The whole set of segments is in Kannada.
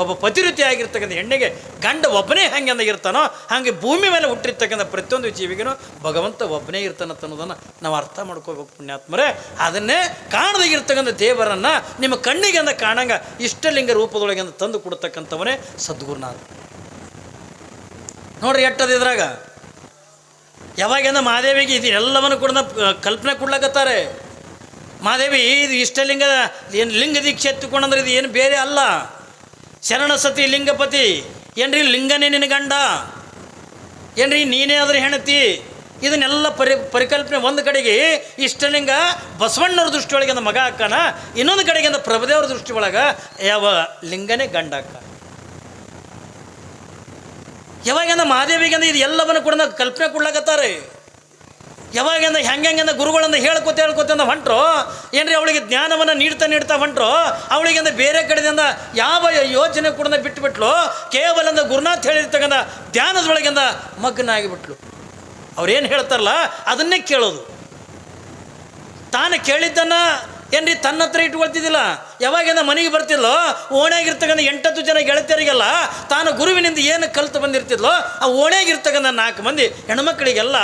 ಒಬ್ಬ ಆಗಿರ್ತಕ್ಕಂಥ ಹೆಣ್ಣಿಗೆ ಗಂಡ ಒಬ್ಬನೇ ಹಂಗೆ ಇರ್ತಾನೋ, ಹಾಗೆ ಭೂಮಿ ಮೇಲೆ ಹುಟ್ಟಿರ್ತಕ್ಕಂಥ ಪ್ರತಿಯೊಂದು ಜೀವಿಗೂ ಭಗವಂತ ಒಬ್ಬನೇ ಇರ್ತಾನಂತ ಅನ್ನೋದನ್ನು ನಾವು ಅರ್ಥ ಮಾಡ್ಕೋಬೇಕು ಪುಣ್ಯಾತ್ಮರೇ. ಅದನ್ನೇ ಕಾಣದಾಗಿರ್ತಕ್ಕಂಥ ದೇವರನ್ನ ನಿಮ್ಮ ಕಣ್ಣಿಗೆ ಅಂದ ಕಾಣಂಗ ಇಷ್ಟಲಿಂಗ ರೂಪದೊಳಗೆ ತಂದು ಕೊಡ್ತಕ್ಕಂಥವನೇ ಸದ್ಗುರುನಾಥ. ನೋಡ್ರಿ ಎಟ್ಟದ ಇದ್ರಾಗ. ಯಾವಾಗಿಂದ ಮಹಾದೇವಿಗೆ ಇದು ಎಲ್ಲವನ್ನು ಕೂಡ ಕಲ್ಪನೆ ಕೊಡ್ಲಕತ್ತಾರೆ. ಮಹಾದೇವಿ, ಇದು ಇಷ್ಟಲಿಂಗ ಏನು ಲಿಂಗ ದೀಕ್ಷೆ ಎತ್ತುಕೊಂಡಂದ್ರೆ ಇದು ಏನು ಬೇರೆ ಅಲ್ಲ. ಶರಣ ಸತಿ ಲಿಂಗಪತಿ. ಏನ್ರಿ ಲಿಂಗನೇ ನಿನ್ನ ಗಂಡ? ಏನ್ರಿ ನೀನೇ ಆದ್ರೆ ಹೆಣತಿ ಇದನ್ನೆಲ್ಲ ಪರಿ, ಪರಿಕಲ್ಪನೆ ಒಂದು ಕಡೆಗೆ ಇಷ್ಟಲಿಂಗ ಬಸವಣ್ಣವ್ರ ದೃಷ್ಟಿಯೊಳಗಿಂದ ಮಗ ಅಕ್ಕನ ಇನ್ನೊಂದು ಕಡೆಗಿಂದ ಪ್ರಭುದೇವ್ರ ದೃಷ್ಟಿ ಒಳಗೆ ಯಾವ ಲಿಂಗನೇ ಗಂಡ ಅಕ್ಕ ಯಾವಾಗಿಂದ ಮಹಾದೇವಿಗೆ ಇದು ಎಲ್ಲವನ್ನು ಕೂಡ ಕಲ್ಪನೆ ಕೊಡ್ಲಾಕತ್ತಾರೆ ಯಾವಾಗಂದ ಹೆಂಗೆಂಗಂದ ಗುರುಗಳಂದ ಹೇಳ್ಕೊತ ಹೇಳ್ಕೊತ ಅಂತ ಹೊಂಟ್ರು? ಏನ್ರಿ ಅವಳಿಗೆ ಜ್ಞಾನವನ್ನು ನೀಡ್ತಾ ನೀಡ್ತಾ ಹೊಂಟ್ರು? ಅವಳಿಗೆಂದ ಬೇರೆ ಕಡೆದಿಂದ ಯಾವ ಯೋಚನೆ ಕೂಡ ಬಿಟ್ಟುಬಿಟ್ಲು ಕೇವಲ ಅಂದ ಗುರುನಾಥ್ ಹೇಳಿರ್ತಕ್ಕಂಥ ಧ್ಯಾನದೊಳಗಿಂದ ಮಗ್ನ ಆಗಿಬಿಟ್ಲು ಅವ್ರೇನು ಹೇಳ್ತಾರಲ್ಲ ಅದನ್ನೇ ಕೇಳೋದು. ತಾನು ಕೇಳಿದ್ದನ್ನ ಏನ್ರಿ ತನ್ನ ಹತ್ರ ಇಟ್ಕೊಳ್ತಿದ್ದಿಲ್ಲ ಯಾವಾಗಿಂದ ಮನೆಗೆ ಬರ್ತಿದ್ಲೋ? ಓಣ್ಯಾಗಿರ್ತಕ್ಕಂಥ ಎಂಟತ್ತು ಜನ ಗೆಳತಿಯರಿಗೆಲ್ಲ ತಾನು ಗುರುವಿನಿಂದ ಏನು ಕಲಿತು ಬಂದಿರ್ತಿದ್ಲೋ, ಆ ಓಣ್ಯಾಗಿರ್ತಕ್ಕಂಥ ನಾಲ್ಕು ಮಂದಿ ಹೆಣ್ಮಕ್ಳಿಗೆಲ್ಲ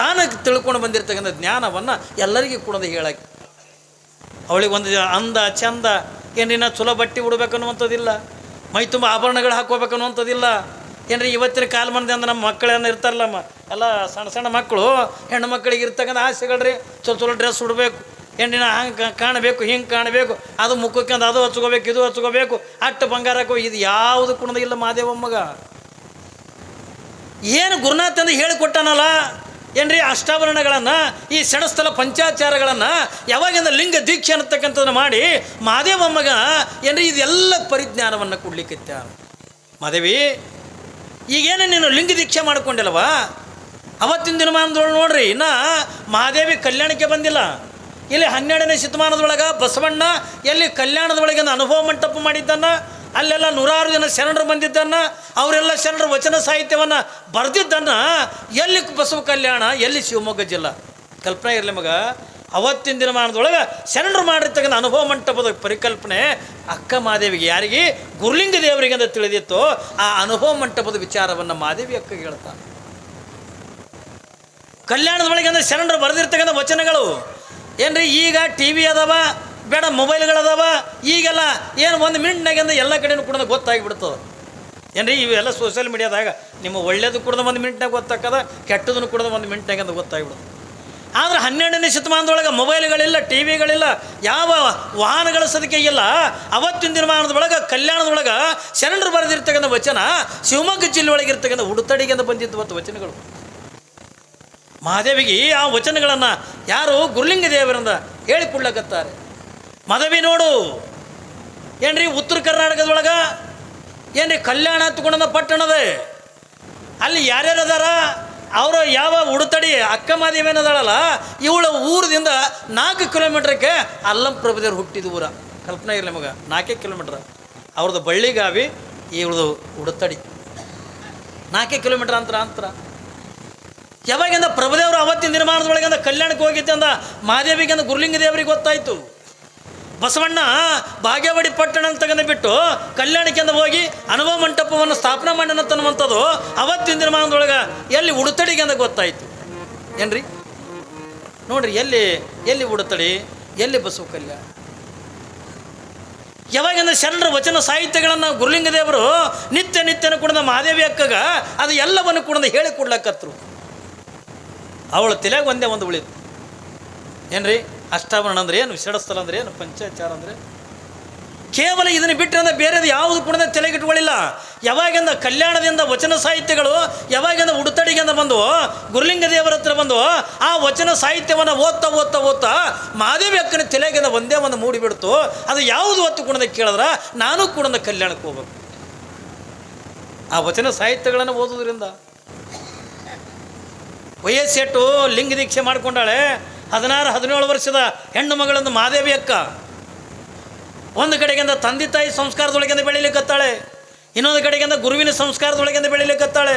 ತಾನು ತಿಳ್ಕೊಂಡು ಬಂದಿರ್ತಕ್ಕಂಥ ಜ್ಞಾನವನ್ನು ಎಲ್ಲರಿಗೂ ಕೂಡ ಹೇಳಕ್ಕೆ. ಅವಳಿಗೆ ಒಂದು ಅಂದ, ಚಂದ ಏನಿನ್ನ ಚಲೋ ಬಟ್ಟೆ ಉಡ್ಬೇಕನ್ನುವಂಥದ್ದಿಲ್ಲ ಮೈ ತುಂಬ ಆಭರಣಗಳು ಹಾಕೋಬೇಕನ್ನುವಂಥದ್ದಿಲ್ಲ ಏನ್ರಿ ಇವತ್ತಿನ ಕಾಲಮಾನದಿಂದ ಅಂದ್ರೆ ನಮ್ಮ ಮಕ್ಕಳೇನು ಇರ್ತಾರಲ್ಲ ಮ ಎಲ್ಲ ಸಣ್ಣ ಸಣ್ಣ ಮಕ್ಕಳು ಹೆಣ್ಣು ಮಕ್ಕಳಿಗೆ ಇರ್ತಕ್ಕಂಥ ಆಸೆಗಳ್ರಿ. ಚಲೋ ಚಲೋ ಡ್ರೆಸ್ ಉಡಬೇಕು. ಹೆಣ್ಣಿನ ಹಂಗೆ ಕಾಣಬೇಕು, ಹಿಂಗೆ ಕಾಣಬೇಕು, ಅದು ಮುಖಕ್ಕೆ ಅದು ಹಚ್ಕೋಬೇಕು, ಇದು ಹಚ್ಕೋಬೇಕು, ಅಟ್ಟು ಬಂಗಾರಕ್ಕೂ ಇದು ಯಾವುದು ಕುಣದ ಇಲ್ಲ ಮಾದೇವಮ್ಮಗ ಏನು ಗುರುನಾಥ್ ಅಂತ ಹೇಳಿಕೊಟ್ಟಾನಲ್ಲ, ಏನ್ರಿ ಅಷ್ಟಾಭರಣಗಳನ್ನು, ಈ ಸೆಣಸ್ಥಲ ಪಂಚಾಚಾರಗಳನ್ನು, ಯಾವಾಗಿಂದ ಲಿಂಗ ದೀಕ್ಷೆ ಅನ್ನತಕ್ಕಂಥದ್ದನ್ನು ಮಾಡಿ ಮಾದೇವಮ್ಮಗ ಏನ್ರಿ ಇದೆಲ್ಲ ಪರಿಜ್ಞಾನವನ್ನು ಕೊಡ್ಲಿಕ್ಕಿತ್ತ ಮಾದೇವಿ, ಈಗೇನು ನೀನು ಲಿಂಗ ದೀಕ್ಷೆ ಮಾಡಿಕೊಂಡಿಲ್ವಾ ಅವತ್ತಿನ ದಿನಮಾನದೊಳಗೆ ನೋಡ್ರಿ, ಇನ್ನು ಮಹಾದೇವಿ ಕಲ್ಯಾಣಕ್ಕೆ ಬಂದಿಲ್ಲ. ಇಲ್ಲಿ ಹನ್ನೆರಡನೇ ಶತಮಾನದೊಳಗೆ ಬಸವಣ್ಣ ಎಲ್ಲಿ ಕಲ್ಯಾಣದೊಳಗೆ ಅನುಭವ ಮಂಟಪ ಮಾಡಿದ್ದನ್ನು, ಅಲ್ಲೆಲ್ಲ ನೂರಾರು ಜನ ಶರಣರು ಬಂದಿದ್ದನ್ನು, ಅವರೆಲ್ಲ ಶರಣರು ವಚನ ಸಾಹಿತ್ಯವನ್ನು ಬರೆದಿದ್ದನ್ನು ಎಲ್ಲಿ ಬಸವ ಕಲ್ಯಾಣ, ಎಲ್ಲಿ ಶಿವಮೊಗ್ಗ ಜಿಲ್ಲಾ? ಕಲ್ಪನೆ ಇರಲಿ ಮಗ, ಅವತ್ತಿನ ದಿನಮಾನದೊಳಗೆ ಶರಣರು ಮಾಡಿರ್ತಕ್ಕಂಥ ಅನುಭವ ಮಂಟಪದ ಪರಿಕಲ್ಪನೆ ಅಕ್ಕ ಮಾದೇವಿಗೆ. ಯಾರಿಗೆ? ಗುರುಲಿಂಗ ದೇವರಿಗೆ ಅಂತ ತಿಳಿದಿತ್ತು. ಆ ಅನುಭವ ಮಂಟಪದ ವಿಚಾರವನ್ನು ಮಾದೇವಿ ಅಕ್ಕ ಹೇಳ್ತಾನೆ ಕಲ್ಯಾಣದ ಒಳಗೆ ಅಂದ್ರೆ ಶರಣರು ಬರೆದಿರ್ತಕ್ಕಂಥ ವಚನಗಳು ಏನ್ರಿ ಈಗ ಟಿ ವಿ ಅದಾವ, ಬೇಡ ಮೊಬೈಲ್ಗಳದಾವ ಈಗೆಲ್ಲ ಏನು ಒಂದು ಮಿನಿಟ್ನಾಗಿಂದ ಎಲ್ಲ ಕಡೆನೂ ಕೂಡ ಗೊತ್ತಾಗಿಬಿಡ್ತದೆ ಏನ್ರಿ ಇವೆಲ್ಲ ಸೋಷಿಯಲ್ ಮೀಡಿಯಾದಾಗ ನಿಮ್ಮ ಒಳ್ಳೇದು ಕೂಡ ಒಂದು ಮಿನಿಟ್ನಾಗ ಗೊತ್ತಾಕದ ಕೆಟ್ಟದನ್ನು ಕೂಡ ಒಂದು ಮಿನಿಟ್ನಾಗಿಂದ ಅಂತ ಆದರೆ ಹನ್ನೆರಡನೇ ಶತಮಾನದೊಳಗೆ ಮೊಬೈಲ್ಗಳಿಲ್ಲ ಟಿ ವಿಗಳಿಲ್ಲ ಯಾವ ವಾಹನಗಳ ಸದಕ್ಕೆ ಇಲ್ಲ, ಅವತ್ತಿನ ದಿನಮಾನದೊಳಗೆ, ಕಲ್ಯಾಣದೊಳಗೆ ಶರಣರು ಬರೆದಿರ್ತಕ್ಕಂಥ ವಚನ ಶಿವಮೊಗ್ಗ ಜಿಲ್ಲೆ ಒಳಗೆ ಇರ್ತಕ್ಕಂಥ ಉಡುತಡಿಗೆ ಅಂತ ಬಂದಿದ್ದು ಮತ್ತು ವಚನಗಳು. ಮಹಾದೇವಿಗೆ ಆ ವಚನಗಳನ್ನು ಯಾರು ಗುರುಲಿಂಗ ದೇವರಿಂದ ಹೇಳಿಕೊಳ್ಳಕತ್ತಾರೆ. ಮದವಿ ನೋಡು. ಏನ್ರಿ ಉತ್ತರ ಕರ್ನಾಟಕದೊಳಗೆ? ಏನ್ರಿ ಕಲ್ಯಾಣ ತಗೊಂಡ ಪಟ್ಟಣದ? ಅಲ್ಲಿ ಯಾರ್ಯಾರು ಅದಾರ? ಅವರು ಯಾವ ಉಡುತಡಿ ಅಕ್ಕ ಮಾದೇವಿ ಏನದಾಳಲ್ಲ ಇವಳ ಊರದಿಂದ ನಾಲ್ಕು ಕಿಲೋಮೀಟ್ರಕ್ಕೆ ಅಲ್ಲಂ ಪ್ರಭುದೇವ್ರು ಹುಟ್ಟಿದ ಊರ. ಕಲ್ಪನೆ ಇರಲಿ ನಮಗೆ ನಾಲ್ಕೇ ಕಿಲೋಮೀಟ್ರ್. ಅವ್ರದ್ದು ಬಳ್ಳಿಗಾವಿ ಇವಳದು ಉಡುತಡಿ. ನಾಲ್ಕೇ ಕಿಲೋಮೀಟ್ರ್ ಅಂತರ ಅಂತರ. ಯಾವಾಗಿಂದ ಪ್ರಭುದೇವರು ಅವತ್ತಿನ ನಿರ್ಮಾಣದೊಳಗಿಂದ ಕಲ್ಯಾಣಕ್ಕೆ ಹೋಗಿದ್ದೆ ಅಂದ ಮಹಾದೇವಿಗಿಂದ ಗುರುಲಿಂಗ ದೇವರಿಗೆ ಗೊತ್ತಾಯಿತು. ಬಸವಣ್ಣ ಭಾಗ್ಯವಾಡಿ ಪಟ್ಟಣ ತೆಗೆದು ಬಿಟ್ಟು ಕಲ್ಯಾಣಕ್ಕೆಂದ ಹೋಗಿ ಅನುಭವ ಮಂಟಪವನ್ನು ಸ್ಥಾಪನೆ ಮಾಡೋಣ ತನ್ನುವಂಥದ್ದು ಅವತ್ತಿನ ನಿರ್ಮಾಣದೊಳಗೆ ಎಲ್ಲಿ ಉಡುತಡಿಗೆ ಅಂದ ಗೊತ್ತಾಯಿತು. ಏನ್ರಿ? ನೋಡ್ರಿ, ಎಲ್ಲಿ ಎಲ್ಲಿ ಉಡುತಡಿ, ಎಲ್ಲಿ ಬಸವ ಕಲ್ಯಾಣ? ಯಾವಾಗಿಂದ ಶರಣರ ವಚನ ಸಾಹಿತ್ಯಗಳನ್ನು ಗುರುಲಿಂಗ ದೇವರು ನಿತ್ಯ ನಿತ್ಯನ ಕೂಡ ಮಹಾದೇವಿ ಅಕ್ಕಗ ಅದು ಎಲ್ಲವನ್ನು ಕೂಡ ಹೇಳಿಕೊಡ್ಲಕ್ಕತ್ರು ಅವಳ ತಲೆಗೆ ಒಂದೇ ಒಂದು ಉಳಿತು ಏನ್ರಿ? ಅಷ್ಟಾಭರಣ ಅಂದ್ರೆ ಏನು? ವಿಷಡಸ್ಥಲ ಅಂದ್ರೆ ಏನು? ಪಂಚಾಚಾರ ಅಂದ್ರೆ? ಕೇವಲ ಇದನ್ನು ಬಿಟ್ಟರೆ ಅಂದ್ರೆ ಬೇರೆದು ಯಾವುದು ಕೂಡ ತಲೆಗಿಟ್ಕೊಳ್ಳಿಲ್ಲ ಯಾವಾಗಿಂದ ಕಲ್ಯಾಣದಿಂದ ವಚನ ಸಾಹಿತ್ಯಗಳು, ಯಾವಾಗಿಂದ ಉಡುತಡಿಗೆಂದ ಬಂದು ಗುರುಲಿಂಗ ದೇವರ ಹತ್ರ ಬಂದು ಆ ವಚನ ಸಾಹಿತ್ಯವನ್ನು ಓದ್ತಾ ಓದ್ತಾ ಓದ್ತಾ ಮಹಾದೇವಿ ಅಕ್ಕನ ತಲೆಗಿಂದ ಒಂದೇ ಒಂದು ಮೂಡಿಬಿಡ್ತು ಅದು ಯಾವುದು ಹೊತ್ತು ಕೂಡ ಕೇಳಿದ್ರ, ನಾನು ಕೂಡ ಕಲ್ಯಾಣಕ್ಕೆ ಹೋಗ್ಬೇಕು. ಆ ವಚನ ಸಾಹಿತ್ಯಗಳನ್ನು ಓದೋದ್ರಿಂದ ವಯಸ್ಸೆಟ್ಟು ಲಿಂಗ ದೀಕ್ಷೆ ಮಾಡ್ಕೊಂಡಾಳೆ. ಹದಿನಾರು, ಹದಿನೇಳು ವರ್ಷದ ಹೆಣ್ಣು ಮಗಳಂದು ಮಾದೇವಿ ಅಕ್ಕ. ಒಂದು ಕಡೆಗಿಂದ ತಂದೆ ತಾಯಿ ಸಂಸ್ಕಾರದೊಳಗಿಂದ ಬೆಳಿಲಿಕ್ಕತ್ತಾಳೆ ಇನ್ನೊಂದು ಕಡೆಗಿಂದ ಗುರುವಿನ ಸಂಸ್ಕಾರದೊಳಗಿಂದ ಬೆಳಿಲಿಕ್ಕತ್ತಾಳೆ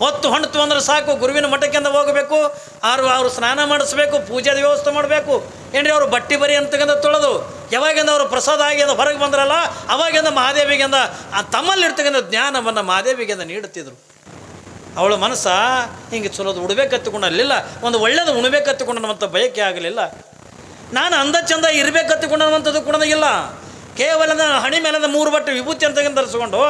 ಹೊತ್ತು ಹೊಣ್ತು ಅಂದ್ರೆ ಸಾಕು, ಗುರುವಿನ ಮಠಕ್ಕಿಂದ ಹೋಗಬೇಕು. ಆರು ಅವರು ಸ್ನಾನ ಮಾಡಿಸ್ಬೇಕು ಪೂಜೆದ ವ್ಯವಸ್ಥೆ ಮಾಡಬೇಕು. ಏನ್ರಿ ಅವರು ಬಟ್ಟೆ ಬರಿ ಅಂತಕ್ಕಂಥ ತೊಳೆದು, ಯಾವಾಗಿಂದ ಅವರು ಪ್ರಸಾದ ಆಗಿಂದ ಹೊರಗೆ ಬಂದ್ರಲ್ಲ, ಅವಾಗಿಂದ ಮಹಾದೇವಿಗಿಂದ ಆ ತಮ್ಮಲ್ಲಿರ್ತಕ್ಕಂಥ ಜ್ಞಾನವನ್ನು ಮಹಾದೇವಿಗಿಂದ ನೀಡುತ್ತಿದ್ರು. ಅವಳ ಮನಸ್ಸ ಹಿಂಗೆ ಚಲೋದು ಉಡ್ಬೇಕತ್ತುಕೊಂಡು ಅಲ್ಲಿಲ್ಲ, ಒಂದು ಒಳ್ಳೇದು ಉಣ್ಬೇಕು ಅನ್ನುವಂಥ ಬಯಕೆ ಆಗಲಿಲ್ಲ. ನಾನು ಅಂದ ಚಂದ ಇರ್ಬೇಕು ಅನ್ನುವಂಥದ್ದು ಕೂಡ ಇಲ್ಲ. ಕೇವಲ ಹಣಿ ಮೇಲದ ಮೂರು ಬಟ್ಟೆ ವಿಭೂತಿ ಅಂತ ಧರಿಸ್ಕೊಂಡು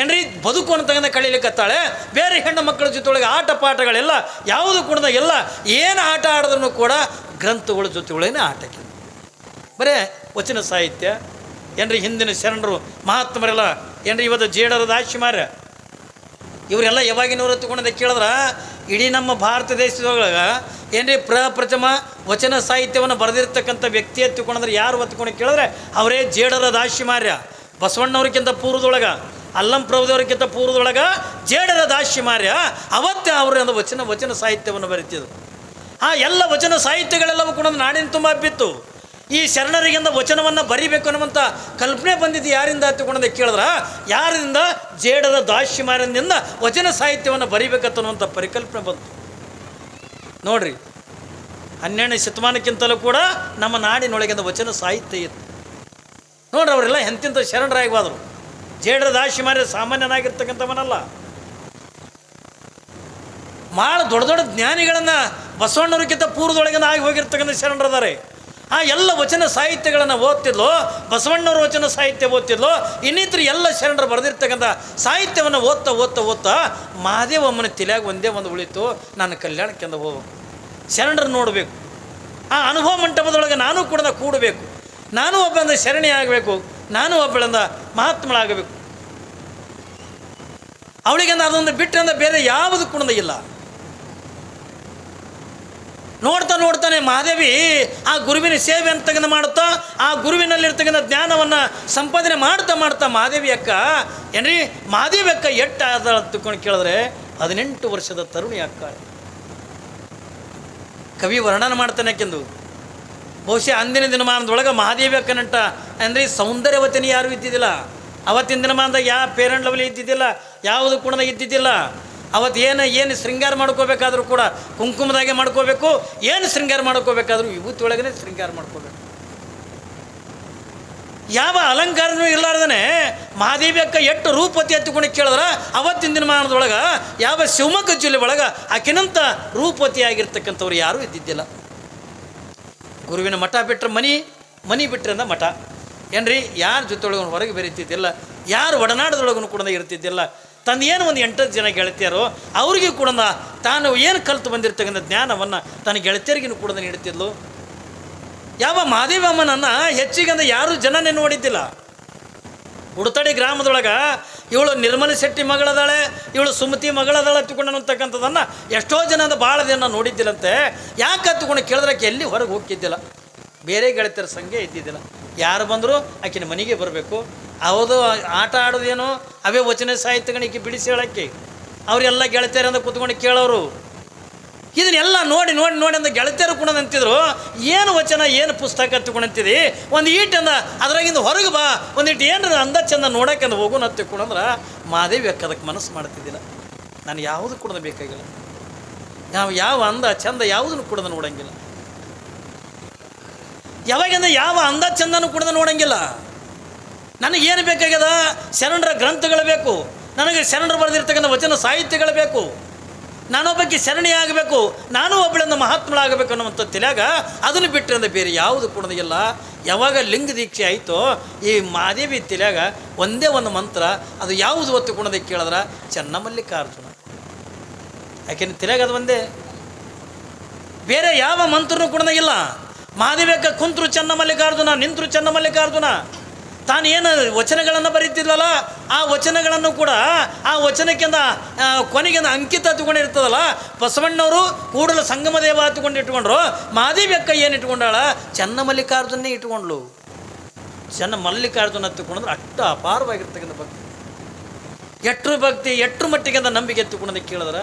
ಏನ್ರಿ ಬದುಕು ಅಂತ ಕಳೀಲಿಕ್ಕತ್ತಾಳೆ, ಬೇರೆ ಹೆಣ್ಣು ಮಕ್ಕಳ ಜೊತೆಯೊಳಗೆ ಆಟ ಪಾಠಗಳೆಲ್ಲ, ಯಾವುದು ಕೂಡ ಎಲ್ಲ ಏನು ಆಟ ಆಡಿದ್ರು ಕೂಡ ಗ್ರಂಥಗಳ ಜೊತೆಗಳೇನೆ ಆಟಕ್ಕೆ. ಬರೇ ವಚನ ಸಾಹಿತ್ಯ ಏನ್ರಿ ಹಿಂದಿನ ಶರಣರು ಮಹಾತ್ಮರೆಲ್ಲ ಏನ್ರಿ ಇವತ್ತು ಜೇಡರ ದಾಶಿಮಾರ್ಯ ಇವರೆಲ್ಲ ಯಾವಾಗಿನವರು ತಗೊಂಡದ ಕೇಳಿದ್ರೆ, ಇಡೀ ನಮ್ಮ ಭಾರತ ದೇಶದೊಳಗೆ ಏನ್ರಿ ಪ್ರಪ್ರಥಮ ವಚನ ಸಾಹಿತ್ಯವನ್ನು ಬರೆದಿರ್ತಕ್ಕಂಥ ವ್ಯಕ್ತಿ ಎತ್ತಿಕೊಂಡ್ರೆ ಯಾರು ಹೊತ್ಕೊಂಡು ಕೇಳಿದ್ರೆ, ಅವರೇ ಜೇಡರ ದಾಶಿಮಾರ್ಯ ಬಸವಣ್ಣವ್ರಿಗಿಂತ ಪೂರ್ವದೊಳಗೆ, ಅಲ್ಲಂ ಪ್ರಭುದವ್ರಿಗಿಂತ ಪೂರ್ವದೊಳಗ ಜೇಡರ ದಾಶಿಮಾರ್ಯ ಅವತ್ತೇ ಅವರು ವಚನ ವಚನ ಸಾಹಿತ್ಯವನ್ನು ಬರೀತಿದ್ರು. ಆ ಎಲ್ಲ ವಚನ ಸಾಹಿತ್ಯಗಳೆಲ್ಲವೂ ಕೂಡ ನಾಡಿನ ತುಂಬ ಹಬ್ಬಿತ್ತು ಈ ಶರಣರಿಗಿಂತ ವಚನವನ್ನು ಬರಿಬೇಕು ಅನ್ನುವಂಥ ಕಲ್ಪನೆ ಬಂದಿದ್ದು ಯಾರಿಂದ ಹತ್ತುಕೊಂಡೆ ಕೇಳಿದ್ರ? ಯಾರಿಂದ? ಜೇಡದ ದಾಶಿಮಾರದಿಂದ ವಚನ ಸಾಹಿತ್ಯವನ್ನು ಬರಿಬೇಕನ್ನುವಂಥ ಪರಿಕಲ್ಪನೆ ಬಂತು. ನೋಡ್ರಿ, ಹನ್ನೆರಡನೇ ಶತಮಾನಕ್ಕಿಂತಲೂ ಕೂಡ ನಮ್ಮ ನಾಡಿನೊಳಗಿಂದ ವಚನ ಸಾಹಿತ್ಯ ಇತ್ತು. ನೋಡ್ರಿ, ಅವರೆಲ್ಲ ಎಂತಿಂತ ಶರಣರಾಗಿ ಹೋದರು ಜೇಡರ ದಾಶಿಮಾರ್ಯ ಸಾಮಾನ್ಯನಾಗಿರ್ತಕ್ಕಂಥವನಲ್ಲ. ಭಾಳ ದೊಡ್ಡ ದೊಡ್ಡ ಜ್ಞಾನಿಗಳನ್ನು ಬಸವಣ್ಣವ್ರಿಗಿಂತ ಪೂರ್ವದೊಳಗಿಂದ ಆಗಿ ಹೋಗಿರ್ತಕ್ಕಂಥ ಶರಣರದಾರೆ ಆ ಎಲ್ಲ ವಚನ ಸಾಹಿತ್ಯಗಳನ್ನು ಓದ್ತಿದ್ಲು, ಬಸವಣ್ಣವ್ರ ವಚನ ಸಾಹಿತ್ಯ ಓದ್ತಿದ್ಲು, ಇನ್ನಿತರ ಎಲ್ಲ ಶರಣರು ಬರೆದಿರ್ತಕ್ಕಂಥ ಸಾಹಿತ್ಯವನ್ನು ಓದ್ತಾ ಓದ್ತಾ ಓದ್ತಾ ಮಹಾದೇವಮ್ಮನ ತಲೆಯಾಗ ಒಂದೇ ಒಂದು ಉಳಿತು, ನಾನು ಕಲ್ಯಾಣಕ್ಕೆಂದು ಹೋಗ್ಬೇಕು. ಶರಣರು ನೋಡಬೇಕು. ಆ ಅನುಭವ ಮಂಟಪದೊಳಗೆ ನಾನು ಕೂಡ ಕೂಡಬೇಕು. ನಾನು ಒಬ್ಬಳಿಂದ ಶರಣಿ ಆಗಬೇಕು, ನಾನು ಒಬ್ಬಳಿಂದ ಮಹಾತ್ಮಳಾಗಬೇಕು. ಅವಳಿಗೆ ಅದೊಂದು ಬಿಟ್ಟರಿಂದ ಬೇರೆ ಯಾವುದು ಕೂಡ ಇಲ್ಲ. ನೋಡ್ತಾ ನೋಡ್ತಾನೆ ಮಹಾದೇವಿ ಆ ಗುರುವಿನ ಸೇವೆ ಅಂತಕ್ಕಂಥ ಮಾಡುತ್ತಾ, ಆ ಗುರುವಿನಲ್ಲಿರ್ತಕ್ಕಂಥ ಜ್ಞಾನವನ್ನು ಸಂಪಾದನೆ ಮಾಡ್ತಾ ಮಾಡ್ತಾ ಮಹಾದೇವಿ ಅಕ್ಕ, ಏನ್ರಿ? ಮಹಾದೇವಿ ಅಕ್ಕ ಎಟ್ಟು ಆದ ತಿಳ್ಕೊಂಡು ಕೇಳಿದ್ರೆ ಹದಿನೆಂಟು ವರ್ಷದ ತರುಣಿ ಅಕ್ಕ. ಕವಿ ವರ್ಣನ ಮಾಡ್ತಾನೆ ಯಾಕೆಂದು ಬಹುಶಃ ಅಂದಿನ ದಿನಮಾನದೊಳಗೆ ಮಹಾದೇವಿ ಅಕ್ಕನಂಟ ಅಂದರೆ ಸೌಂದರ್ಯವತಿನಿ ಯಾರೂ ಇದ್ದಿದ್ದಿಲ್ಲ. ಅವತ್ತಿನ ದಿನಮಾನದಾಗ ಯಾವ ಪೇರೆಂಟ್ ಲೆವೆಲ್ ಇದ್ದಿದ್ದಿಲ್ಲ, ಯಾವುದು ಕೂಡ ಇದ್ದಿದ್ದಿಲ್ಲ. ಅವತ್ತು ಏನು ಏನು ಶೃಂಗಾರ ಮಾಡ್ಕೋಬೇಕಾದ್ರೂ ಕೂಡ ಕುಂಕುಮದಾಗೆ ಮಾಡ್ಕೋಬೇಕು, ಏನು ಶೃಂಗಾರ ಮಾಡ್ಕೋಬೇಕಾದ್ರೂ ವಿಭೂತಿ ಒಳಗನೆ ಶೃಂಗಾರ ಮಾಡ್ಕೋಬೇಕು. ಯಾವ ಅಲಂಕಾರನೂ ಇರಲಾರ್ದೇ ಮಹಾದೇವಿ ಅಕ್ಕ ಎಷ್ಟು ರೂಪತಿ ಎತ್ತುಕೊಂಡು ಕೇಳಿದ್ರೆ, ಅವತ್ತಿನ ದಿನಮಾನದೊಳಗೆ ಯಾವ ಶಿವಮೊಗ್ಗ ಜಿಲ್ಲೆ ಒಳಗೆ ಆಕಿನಂತ ರೂಪತಿ ಆಗಿರ್ತಕ್ಕಂಥವ್ರು ಯಾರೂ ಇದ್ದಿದ್ದಿಲ್ಲ. ಗುರುವಿನ ಮಠ ಬಿಟ್ಟರೆ ಮನಿ ಮನಿ ಬಿಟ್ಟರೆ ಅಂದ ಮಠ. ಏನ್ರಿ, ಯಾರ ಜೊತೆಯೊಳಗೂ ಹೊರಗೆ ಬೆರೀತಿದ್ದಿಲ್ಲ, ಯಾರು ಒಡನಾಡದೊಳಗೂ ಕೂಡ ಇರ್ತಿದ್ದಿಲ್ಲ. ತನ್ನ ಏನು ಒಂದು ಎಂಟತ್ತು ಜನ ಗೆಳತಿಯರು, ಅವ್ರಿಗೆ ಕೂಡ ತಾನು ಏನು ಕಲಿತು ಬಂದಿರ್ತಕ್ಕಂಥ ಜ್ಞಾನವನ್ನು ತನ್ನ ಗೆಳತಿಯರಿಗೂ ಕೂಡ ನೀಡುತ್ತಿದ್ಲು ಯಾವ ಮಹಾದೇವಮ್ಮನನ್ನು ಹೆಚ್ಚಿಗೆ ಯಾರೂ ಜನನೇ ನೋಡಿದ್ದಿಲ್ಲ. ಉಡುತಡಿ ಗ್ರಾಮದೊಳಗೆ ಇವಳು ನಿರ್ಮಲ ಶೆಟ್ಟಿ ಮಗಳದಾಳೆ, ಇವಳು ಸುಮತಿ ಮಗಳದಾಳೆ ಹತ್ತಿಕೊಂಡು ಅಂತಕ್ಕಂಥದ್ದನ್ನು ಎಷ್ಟೋ ಜನ ಅದು ಭಾಳ ದಿನ ನೋಡಿದ್ದಿಲ್ಲಂತೆ. ಯಾಕೆ ಹತ್ತಿಕೊಂಡು ಕೇಳಿದ್ರಕ್ಕೆ ಎಲ್ಲಿ ಹೊರಗೆ ಹೋಗ್ತಿದ್ದಿಲ್ಲ. ಬೇರೆ ಗೆಳತಿಯರ ಸಂಖ್ಯೆ ಇದ್ದಿದ್ದಿಲ್ಲ. ಯಾರು ಬಂದರೂ ಆಕಿನ ಮನೆಗೆ ಬರಬೇಕು. ಹೌದು ಆಟ ಆಡೋದೇನು? ಅವೇ ವಚನ ಸಾಹಿತ್ಯಗಳಿಗೆ ಬಿಡಿಸಿ ಹೇಳಕ್ಕೆ. ಅವರೆಲ್ಲ ಗೆಳತಿಯರಿಂದ ಕೂತ್ಕೊಂಡು ಕೇಳೋರು. ಇದನ್ನೆಲ್ಲ ನೋಡಿ ನೋಡಿ ನೋಡಿ ಅಂದ ಗೆಳತಿಯರು ಕೂಡ ಅಂತಿದ್ರು. ಏನು ವಚನ, ಏನು ಪುಸ್ತಕ ಅಂತಿದಿ? ಒಂದು ಈಟಂದ ಅದ್ರಾಗಿಂದ ಹೊರಗೆ ಬಾ. ಒಂದಿಟ್ಟು ಏನು ಅಂದ ಚಂದ ನೋಡಕ್ಕೆ ಹೋಗೋಣ ಹತ್ತಿಕೊಂಡ್ರೆ ಮಾದೇವಿ ಅಕ್ಕದಕ್ಕೆ ಮನಸ್ಸು ಮಾಡ್ತಿದ್ದಿಲ್ಲ. ನಾನು ಯಾವುದು ಕೂಡ ಬೇಕಾಗಿಲ್ಲ. ನಾವು ಯಾವ ಅಂದ ಚಂದ ಯಾವುದನ್ನು ಕೂಡ ನೋಡಂಗಿಲ್ಲ. ಯಾವಾಗಿಂದ ಯಾವ ಅಂದ ಚಂದನೂ ಕೂಡ ನೋಡಂಗಿಲ್ಲ. ನನಗೇನು ಬೇಕಾಗ್ಯದ? ಶರಣರ ಗ್ರಂಥಗಳು ಬೇಕು. ನನಗೆ ಶರಣರು ಬರೆದಿರ್ತಕ್ಕಂಥ ವಚನ ಸಾಹಿತ್ಯಗಳು ಬೇಕು. ನಾನೊಬ್ಬಕ್ಕೆ ಆಗಬೇಕು. ನಾನು ಒಬ್ಬಳಿಂದ ಮಹಾತ್ಮಳಾಗಬೇಕು ಅನ್ನುವಂಥ ತಿಳಿಯಾಗ ಅದನ್ನು ಬಿಟ್ಟರೆ ಅಂದರೆ ಬೇರೆ ಯಾವುದು ಕೂಡ ಯಾವಾಗ ಲಿಂಗ ದೀಕ್ಷೆ ಆಯಿತೋ ಈ ಮಾದೇವಿ ತಿಳಿಯಾಗ ಒಂದೇ ಒಂದು ಮಂತ್ರ, ಅದು ಯಾವುದು ಒತ್ತು ಕುಣದ ಕೇಳಿದ್ರೆ, ಚೆನ್ನಮಲ್ಲಿಕಾರ್ಜುನ. ಯಾಕೆಂದ್ರೆ ತಿಳಿಯಾಗ ಅದು ಒಂದೇ. ಬೇರೆ ಯಾವ ಮಂತ್ರನೂ ಕೂಡ ಇಲ್ಲ. ಮಹಾದೇವಕ್ಕ ಕುಂತ್ರು ಚೆನ್ನಮಲ್ಲಿಕಾರ್ಜುನ, ನಿಂತರು ಚೆನ್ನಮಲ್ಲಿಕಾರ್ಜುನ. ತಾನು ಏನು ವಚನಗಳನ್ನು ಬರೀತಿದ್ಲಲ್ಲ, ಆ ವಚನಗಳನ್ನು ಕೂಡ, ಆ ವಚನಕ್ಕಿಂತ ಕೊನೆಗಿಂದ ಅಂಕಿತ ಹತ್ಕೊಂಡಿರ್ತದಲ್ಲ ಬಸವಣ್ಣವರು ಕೂಡಲ ಸಂಗಮ ದೇವ ಹತ್ಕೊಂಡು ಇಟ್ಕೊಂಡ್ರು ಮಹಾದೇವಿ ಅಕ್ಕ ಏನು ಇಟ್ಕೊಂಡಾಳ ಚೆನ್ನಮಲ್ಲಿಕಾರ್ಜುನೇ ಇಟ್ಕೊಂಡ್ಳು ಚೆನ್ನ ಮಲ್ಲಿಕಾರ್ಜುನ ಹತ್ತುಕೊಂಡ್ರೆ, ಅಷ್ಟು ಅಪಾರವಾಗಿರ್ತಕ್ಕಂಥ ಭಕ್ತಿ. ಎಟ್ರ ಭಕ್ತಿ, ಎಟ್ರ ಮಟ್ಟಿಗೆ ಅಂತ ನಂಬಿಕೆ ಎತ್ತುಕೊಂಡು ಕೇಳಿದ್ರೆ?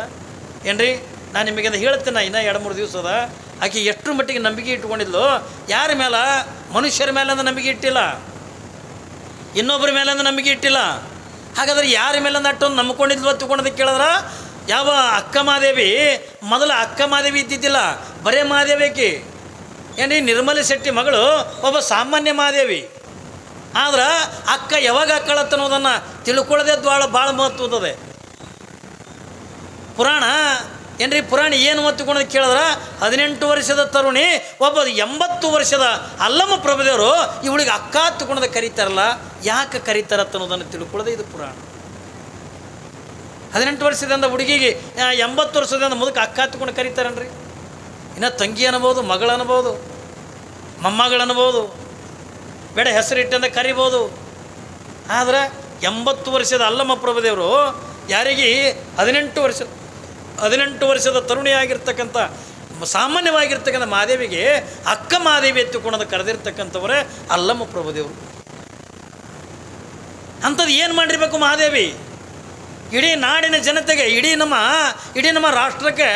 ಏನ್ರಿ, ನಾನು ನಿಮಗೆ ಹೇಳ್ತೇನೆ, ಇನ್ನೂ ಎರಡು ಮೂರು ದಿವಸ ಅದ ಆಕೆ ಎಷ್ಟ್ರ ಮಟ್ಟಿಗೆ ನಂಬಿಕೆ ಇಟ್ಕೊಂಡಿದ್ಲು ಯಾರ ಮೇಲೆ ಮನುಷ್ಯರ ಮೇಲೆ ನಂಬಿಕೆ ಇಟ್ಟಿಲ್ಲ. ಇನ್ನೊಬ್ಬರ ಮೇಲೆ ನಂಬಿಕೆ ಇಟ್ಟಿಲ್ಲ. ಹಾಗಾದ್ರೆ ಯಾರ ಮೇಲೆ ಅಟ್ಟೊಂದು ನಂಬ್ಕೊಂಡಿದ್ಲು ಹತ್ತುಕೊಂಡದಕ್ಕೆ ಕೇಳಿದ್ರೆ, ಯಾವ ಅಕ್ಕ ಮಹಾದೇವಿ ಮೊದಲು ಅಕ್ಕ ಮಹಾದೇವಿ ಇದ್ದಿದ್ದಿಲ್ಲ, ಬರೇ ಮಹಾದೇವಿಕಿ ಏನು ನಿರ್ಮಲ ಶೆಟ್ಟಿ ಮಗಳು ಒಬ್ಬ ಸಾಮಾನ್ಯ ಮಾದೇವಿ. ಆದ್ರೆ ಅಕ್ಕ ಯಾವಾಗ ಅನ್ನೋದನ್ನು ತಿಳ್ಕೊಳ್ಳೋದೇ ಭಾಳ ಭಾಳ ಮಹತ್ವದದೆ ಪುರಾಣ ಏನ್ರಿ ಪುರಾಣ ಏನು ಒತ್ತಿಕೊಂಡು ಕೇಳಿದ್ರೆ? ಹದಿನೆಂಟು ವರ್ಷದ ತರುಣಿ, ಒಬ್ಬ ಎಂಬತ್ತು ವರ್ಷದ ಅಲ್ಲಮ್ಮ ಪ್ರಭುದೇವರು ಇವಳಿಗೆ ಅಕ್ಕ ತಗೊಂಡದ ಕರೀತಾರಲ್ಲ, ಯಾಕೆ ಕರೀತಾರತ್ತ ಅನ್ನೋದನ್ನು ತಿಳ್ಕೊಳ್ಳೋದೇ ಇದು ಪುರಾಣ. ಹದಿನೆಂಟು ವರ್ಷದಿಂದ ಹುಡುಗಿಗೆ ಎಂಬತ್ತು ವರ್ಷದಿಂದ ಮುದಕ್ಕೆ ಅಕ್ಕ ಹತ್ಕೊಂಡು ಕರೀತಾರನ್ರಿ? ಇನ್ನು ತಂಗಿ ಅನ್ಬೋದು, ಮಗಳು ಅನ್ಬೋದು, ಮೊಮ್ಮಗಳು ಅನ್ಬೋದು, ಬೇಡ ಹೆಸರಿಟ್ಟಂದ ಕರಿಬೋದು. ಆದ್ರೆ ಎಂಬತ್ತು ವರ್ಷದ ಅಲ್ಲಮ್ಮ ಪ್ರಭುದೇವರು ಯಾರಿಗೆ ಹದಿನೆಂಟು ವರ್ಷ ಹದಿನೆಂಟು ವರ್ಷದ ತರುಣಿಯಾಗಿರ್ತಕ್ಕಂಥ, ಸಾಮಾನ್ಯವಾಗಿರ್ತಕ್ಕಂಥ ಮಾದೇವಿಗೆ ಅಕ್ಕ ಮಾದೇವಿ ಎತ್ತಿಕೊಂಡು ಕರೆದಿರ್ತಕ್ಕಂಥವರೇ ಅಲ್ಲಮ್ಮ ಪ್ರಭುದೇವರು. ಅಂಥದ್ದು ಏನು ಮಾಡಿರಬೇಕು ಮಹಾದೇವಿ ಇಡೀ ನಾಡಿನ ಜನತೆಗೆ, ಇಡೀ ನಮ್ಮ ಇಡೀ ನಮ್ಮ ರಾಷ್ಟ್ರಕ್ಕೆ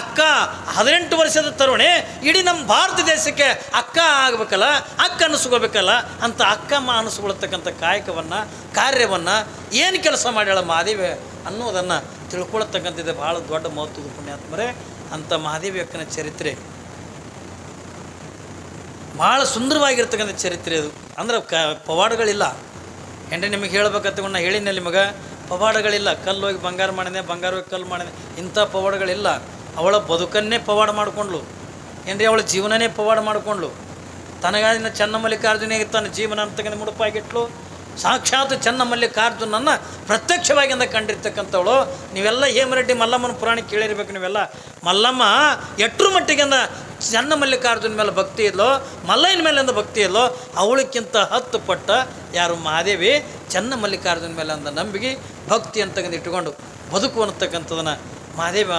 ಅಕ್ಕ, ಹದಿನೆಂಟು ವರ್ಷದ ತರುಣಿ, ಇಡೀ ನಮ್ಮ ಭಾರತ ದೇಶಕ್ಕೆ ಅಕ್ಕ ಆಗಬೇಕಲ್ಲ, ಅಕ್ಕ ಅನಿಸ್ಕೋಬೇಕಲ್ಲ ಅಂತ ಅಕ್ಕ ಅಕ್ಕಮ್ಮ ಅನಿಸ್ಕೊಳ್ತಕ್ಕಂಥ ಕಾಯಕವನ್ನು, ಕಾರ್ಯವನ್ನು ಏನು ಕೆಲಸ ಮಾಡ್ಯಾಳ ಮಹಾದೇವಿ ಅನ್ನೋದನ್ನು ತಿಳ್ಕೊಳ್ತಕ್ಕಂಥದ್ದು ಭಾಳ ದೊಡ್ಡ ಮಹತ್ವದ ಪುಣ್ಯಾತ್ಮರೇ ಅಂಥ ಮಹಾದೇವಿ ಅಕ್ಕನ ಚರಿತ್ರೆ. ಭಾಳ ಸುಂದರವಾಗಿರ್ತಕ್ಕಂಥ ಚರಿತ್ರೆ ಅದು. ಅಂದ್ರೆ ಕ, ಪವಾಡಗಳಿಲ್ಲ. ಹೆಂಡ್ರಿ ನಿಮಗೆ ಹೇಳ್ಬೇಕಂತ ನಾ ಹೇಳಿನ ನಿಮಗೆ ಪವಾಡಗಳಿಲ್ಲ. ಕಲ್ಲು ಹೋಗಿ ಬಂಗಾರ ಮಾಡಿದೆ, ಬಂಗಾರ ಹೋಗಿ ಕಲ್ಲು ಮಾಡಿದೆ. ಇಂಥ ಪವಾಡಗಳಿಲ್ಲ. ಅವಳ ಬದುಕನ್ನೇ ಪವಾಡ ಮಾಡಿಕೊಂಡ್ಳು ಏನ್ರಿ ಅವಳ ಜೀವನನೇ ಪವಾಡ ಮಾಡಿಕೊಂಡ್ಳು ತನಗಾದಿನ ಚನ್ನಮಲ್ಲಿಕಾರ್ಜುನಿಗೆ ತನ್ನ ಜೀವನ ಅಂತಕ್ಕಂಥ ಮುಡುಪಾಗಿಟ್ಲು. ಸಾಕ್ಷಾತ್ ಚೆನ್ನಮಲ್ಲಿಕಾರ್ಜುನನ್ನು ಪ್ರತ್ಯಕ್ಷವಾಗಿಂದ ಕಂಡಿರ್ತಕ್ಕಂಥವಳು. ನೀವೆಲ್ಲ ಹೇಮರೆಡ್ಡಿ ಮಲ್ಲಮ್ಮನ ಪುರಾಣ ಕೇಳಿರ್ಬೇಕು ನೀವೆಲ್ಲ. ಮಲ್ಲಮ್ಮ ಎಟ್ರ ಮಟ್ಟಿಗಿಂದ ಚೆನ್ನಮಲ್ಲಿಕಾರ್ಜುನ ಮೇಲೆ ಭಕ್ತಿ ಇಲ್ಲೋ ಮಲ್ಲಯ್ಯನ ಮೇಲಿಂದ ಭಕ್ತಿ ಇಲ್ಲೋ ಅವಳಕ್ಕಿಂತ ಹತ್ತು ಪಟ್ಟ ಯಾರು ಮಹಾದೇವಿ ಚೆನ್ನಮಲ್ಲಿಕಾರ್ಜುನ ಮೇಲೆ ಅಂದ ನಂಬಿಕೆ ಭಕ್ತಿ ಅಂತಕ್ಕಂಥ ಇಟ್ಕೊಂಡು ಬದುಕು ಅನ್ನತಕ್ಕಂಥದನ್ನು ಮಹಾದೇವ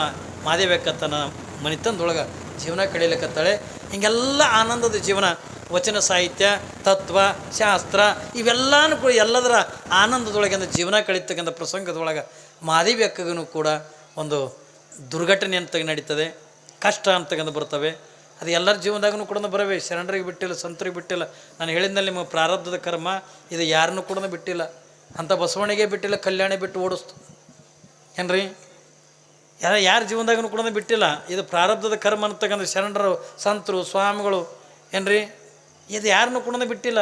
ಮಹಾದೇವಕ್ಕತ್ತನ ಮನಿತಂದೊಳಗೆ ಜೀವನ ಕಳೀಲಿಕ್ಕತ್ತಾಳೆ ಹಿಂಗೆಲ್ಲ ಆನಂದದ ಜೀವನ ವಚನ ಸಾಹಿತ್ಯ, ತತ್ವ, ಶಾಸ್ತ್ರ ಇವೆಲ್ಲನೂ ಕೂಡ ಎಲ್ಲದರ ಆನಂದದೊಳಗಿಂದ ಜೀವನ ಕಳೀತಕ್ಕಂಥ ಪ್ರಸಂಗದೊಳಗೆ ಮಾದೇವಿ ಕೂಡ ಒಂದು ದುರ್ಘಟನೆ ಅಂತ ನಡೀತದೆ, ಕಷ್ಟ ಅಂತಕ್ಕಂಥ ಬರ್ತವೆ. ಅದು ಎಲ್ಲರ ಜೀವನದಾಗೂ ಕೂಡ ಬರವೆ. ಶರಣರಿಗೆ ಬಿಟ್ಟಿಲ್ಲ, ಸಂತರಿಗೆ ಬಿಟ್ಟಿಲ್ಲ. ನಾನು ಹೇಳಿದ್ನಲ್ಲಿ ನಿಮಗೆ ಪ್ರಾರಬ್ಧದ ಕರ್ಮ, ಇದು ಯಾರನ್ನು ಕೂಡ ಬಿಟ್ಟಿಲ್ಲ. ಅಂಥ ಬಸವಣಿಗೆ ಬಿಟ್ಟಿಲ್ಲ, ಕಲ್ಯಾಣ ಬಿಟ್ಟು ಓಡಿಸ್ತು. ಏನ್ರಿ? ಯಾರ ಯಾರ ಜೀವನದಾಗೂ ಕೂಡ ಬಿಟ್ಟಿಲ್ಲ. ಇದು ಪ್ರಾರಬ್ಧದ ಕರ್ಮ ಅಂತಕ್ಕಂಥ ಶರಣರು, ಸಂತರು, ಸ್ವಾಮಿಗಳು. ಏನ್ರಿ? ಇದು ಯಾರನ್ನು ಕೂಡ ಬಿಟ್ಟಿಲ್ಲ.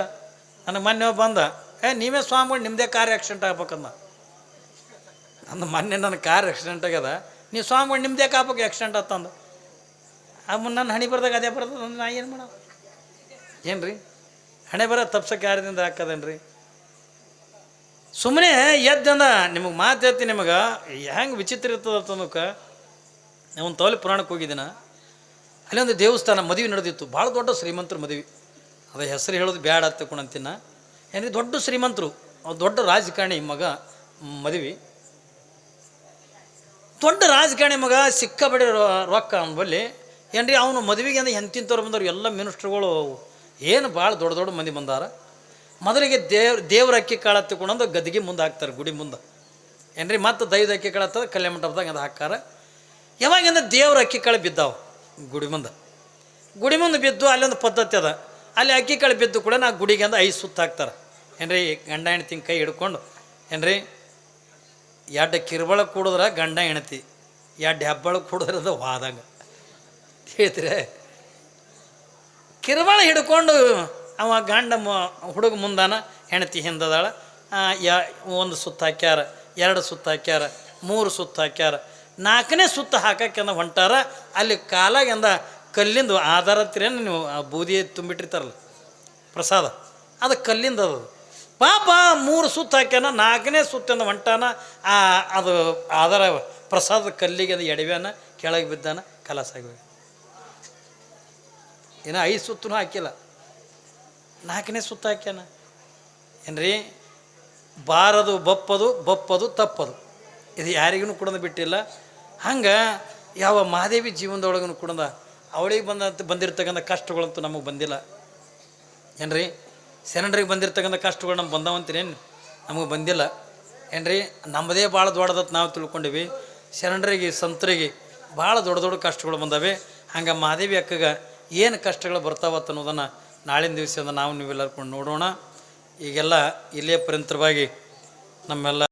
ನನಗೆ ಮೊನ್ನೆ ಬಂದ, ಏ, ನೀವೇ ಸ್ವಾಮಿಗಳು ನಿಮ್ಮದೇ ಕಾರ್ ಆ್ಯಕ್ಸಿಡೆಂಟ್ ಆಗ್ಬೇಕಂದ. ನನ್ನ ಮೊನ್ನೆ ನನ್ನ ಕಾರ್ ಆಕ್ಸಿಡೆಂಟ್ ಆಗ್ಯದ. ನೀವು ಸ್ವಾಮಿಗಳು ನಿಮ್ಮದೇ ಕಾಪಕ್ಕೆ ಆಕ್ಸಿಡೆಂಟ್ ಆತಂದ ಮುನ್ನ ನನ್ನ ಹಣಿ ಬರ್ದಾಗ ಅದೇ ಬರ್ತದೆ ನಾ ಏನು ಮಾಡ ಏನು ರೀ ಹಣೆ ಬರ ತಪ್ಸಕ್ಕೆ ಯಾರದಿಂದ ರೀ ಸುಮ್ಮನೆ ಎದ್ದಂದ ನಿಮಗೆ ಮಾತು ಹೇಳ್ತೀನಿ ನಿಮಗೆ, ಹೆಂಗೆ ವಿಚಿತ್ರ ಇರ್ತದ ಅಂತಂದಕ್ಕೆ ಒಂದು ತೋಲಿ ಪುರಾಣಕ್ಕೆ ಹೋಗಿದ್ದೀನ. ಅಲ್ಲಿ ಒಂದು ದೇವಸ್ಥಾನ ಮದುವೆ ನಡೆದಿತ್ತು. ಭಾಳ ದೊಡ್ಡ ಶ್ರೀಮಂತರ ಮದುವೆ. ಅದ ಹೆಸರು ಹೇಳೋದು ಬ್ಯಾಡ ತಿಳ್ಕೊಂಡಂತಿನ ಏನ್ರಿ, ದೊಡ್ಡ ಶ್ರೀಮಂತರು, ದೊಡ್ಡ ರಾಜಕಾರಣಿ ಮಗ ಮದುವೆ. ದೊಡ್ಡ ರಾಜಕಾರಣಿ ಮಗ ರೊ- ರೊಕ್ಕ ಅಂಬಲ್ಲಿ ಬಲ್ಲಿ. ಏನ್ರಿ, ಅವನು ಮದುವೆಗೆ ಅಂದ್ರೆ ಎಂತಿಂಥವ್ರು ಬಂದವ್ರು ಎಲ್ಲ ಮಿನಿಸ್ಟ್ರುಗಳು ಏನು ಭಾಳ ದೊಡ್ಡ ದೊಡ್ಡ ಮಂದಿ ಬಂದಾರ. ಮೊದಲಿಗೆ ದೇವ್ ದೇವ್ರ ಅಕ್ಕಿ ಕಾಳು ತಗೊಂಡು ಗದ್ದಿಗೆ ಮುಂದೆ ಹಾಕ್ತಾರೆ, ಗುಡಿ ಮುಂದೆ. ಏನ್ರಿ, ಮತ್ತು ದೈವದ ಅಕ್ಕಿ ಕಾಳು ಹತ್ತದ, ಕಲ್ಯಾಣ ಮಂಟಪದಾಗ ಅದು ಹಾಕಾರ ಯಾವಾಗಿಂದ ದೇವ್ರ ಅಕ್ಕಿ ಕಾಳು ಬಿದ್ದಾವೆ, ಗುಡಿ ಮುಂದೆ. ಗುಡಿ ಮುಂದೆ ಬಿದ್ದು ಅಲ್ಲೊಂದು ಪದ್ಧತಿ ಅದ. ಅಲ್ಲಿ ಅಕ್ಕಿ ಕಾಳು ಬಿದ್ದು ಕೂಡ ನಾ ಗುಡಿಗೆ ಅಂದ ಐದು ಸುತ್ತ ಹಾಕ್ತಾರೆ. ಏನ್ರಿ, ಗಂಡ ಹೆಣ್ತಿ ಕೈ ಹಿಡ್ಕೊಂಡು, ಏನ್ರಿ, ಎರಡು ಕಿರುಬಳ ಕುಡಿದ್ರೆ ಗಂಡ ಹೆಣ್ತಿ ಎರಡು ಹೆಬ್ಬಳ ಕೂಡಿದ್ರೆ ಅದು ವಾದಂಗ. ಹೇಳ್ತೀರಿ ಕಿರುಬಳ ಹಿಡ್ಕೊಂಡು ಅವ ಗಂಡ ಮ, ಹುಡುಗ ಮುಂದಾನ ಹೆಣತಿ ಹಿಂದದಾಳ ಒಂದು ಸುತ್ತ ಹಾಕ್ಯಾರ, ಎರಡು ಸುತ್ತ ಹಾಕ್ಯಾರ, ಮೂರು ಸುತ್ತ ಹಾಕ್ಯಾರ, ನಾಲ್ಕನೇ ಸುತ್ತ ಹಾಕಕ್ಕೆ ಹೊಂಟಾರ, ಅಲ್ಲಿ ಕಾಲಾಗಿಂದ ಕಲ್ಲಿಂದು ಆಧಾರ ಹತ್ತಿರೇನು ನೀವು ಆ ಬೂದಿ ತುಂಬಿಟ್ಟಿರ್ತಾರಲ್ಲ, ಪ್ರಸಾದ. ಅದು ಕಲ್ಲಿಂದ ಅದು. ಪಾಪ ಮೂರು ಸುತ್ತ ಹಾಕ್ಯಾನ, ನಾಲ್ಕನೇ ಸುತ್ತಿನ ಹೊಂಟಾನ ಆ, ಅದು ಆಧಾರ ಪ್ರಸಾದ ಕಲ್ಲಿಗೆ ಅದು ಎಡವ್ಯಾನ, ಕೆಳಗೆ ಬಿದ್ದಾನ ಕಲಸಾಗಿ ಏನ ಐದು ಸುತ್ತೂ ಹಾಕಿಲ್ಲ. ನಾಲ್ಕನೇ ಸುತ್ತ ಹಾಕ್ಯಾನ. ಏನ್ರಿ? ಬಾರದು ಬಪ್ಪದು ಬಪ್ಪದು ತಪ್ಪದು. ಇದು ಯಾರಿಗೂ ಕೂಡ ಬಿಟ್ಟಿಲ್ಲ. ಹಂಗೆ ಯಾವ ಮಹಾದೇವಿ ಜೀವನದೊಳಗೂ ಕೂಡ ಅವಳಿಗೆ ಬಂದಂತ, ಬಂದಿರ್ತಕ್ಕಂಥ ಕಷ್ಟಗಳಂತೂ ನಮಗೆ ಬಂದಿಲ್ಲ. ಏನ್ರಿ? ಶರಣರಿಗೆ ಬಂದಿರ್ತಕ್ಕಂಥ ಕಷ್ಟಗಳು ನಮ್ಗೆ ಬಂದವಂತೀರೇನು ನಮಗೆ ಬಂದಿಲ್ಲ. ಏನ್ರಿ? ನಮ್ಮದೇ ಭಾಳ ದೊಡ್ಡದತ್ತು ನಾವು ತಿಳ್ಕೊಂಡಿವಿ. ಶರಣರಿಗೆ, ಸಂತರಿಗೆ ಭಾಳ ದೊಡ್ಡ ದೊಡ್ಡ ಕಷ್ಟಗಳು ಬಂದವೆ. ಹಂಗೆ ಮಹಾದೇವಿ ಅಕ್ಕಗೆ ಏನು ಕಷ್ಟಗಳು ಬರ್ತಾವತ್ತ ಅನ್ನೋದನ್ನು ನಾಳಿನ ದಿವಸದಿಂದ ನಾವು ನೀವೆಲ್ಲರೂ ಕೊಂಡು ನೋಡೋಣ. ಈಗೆಲ್ಲ ಇಲ್ಲೇ ಪರ್ಯಂತರವಾಗಿ ನಮ್ಮೆಲ್ಲ